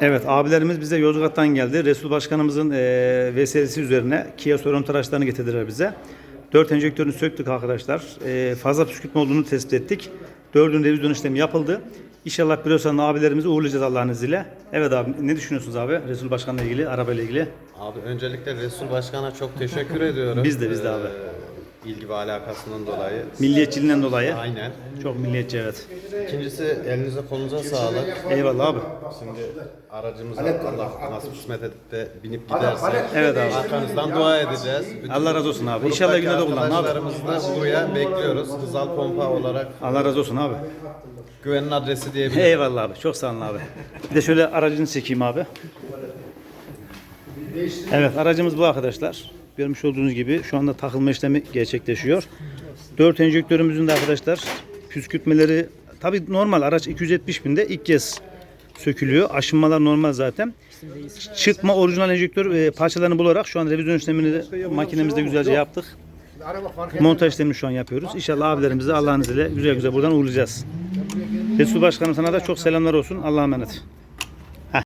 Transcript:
Evet abilerimiz bize Yozgat'tan geldi. Resul Başkanımızın e, vesilesi üzerine Kia Sorento araçlarını getirdiler bize. Dört enjektörünü söktük arkadaşlar. E, fazla püskürtme olduğunu tespit ettik. Dördün revizyon işlemi yapıldı. İnşallah Bilosan'ın abilerimizi uğurlayacağız Allah'ın izniyle. Evet abi ne düşünüyorsunuz abi Resul Başkan'la ilgili, arabayla ilgili? Abi öncelikle Resul Başkan'a çok teşekkür ediyorum. Biz de, biz de abi. Ee, ilgi ve alakasından dolayı. Milliyetçiliğinden dolayı. Aynen. Çok milliyetçi evet. İkincisi elinize kolunuza sağlık. Eyvallah abi. Şimdi aracımıza Allah nasip kısmet edip de binip giderse Evet abi. arkanızdan dua edeceğiz. Bütün Allah razı olsun abi. İnşallah yine de kullanın abi. Arkadaşlarımızı da buraya bekliyoruz. Hızal Pompa olarak Allah razı olsun abi. güvenin adresi diyebilirim. Eyvallah abi. Çok sağ olun abi. Bir de şöyle aracını çekeyim abi. Evet aracımız bu arkadaşlar. Görmüş olduğunuz gibi şu anda takılma işlemi gerçekleşiyor. 4 enjektörümüzün de arkadaşlar püskürtmeleri tabi normal araç 270 binde ilk kez sökülüyor. Aşınmalar normal zaten. Çıkma orijinal enjektör e, parçalarını bularak şu an revizyon işlemini de makinemizde güzelce yaptık. Montaj işlemini şu an yapıyoruz. İnşallah abilerimizi Allah'ın izniyle güzel güzel buradan uğurlayacağız. Resul Başkanım sana da çok selamlar olsun. Allah'a emanet.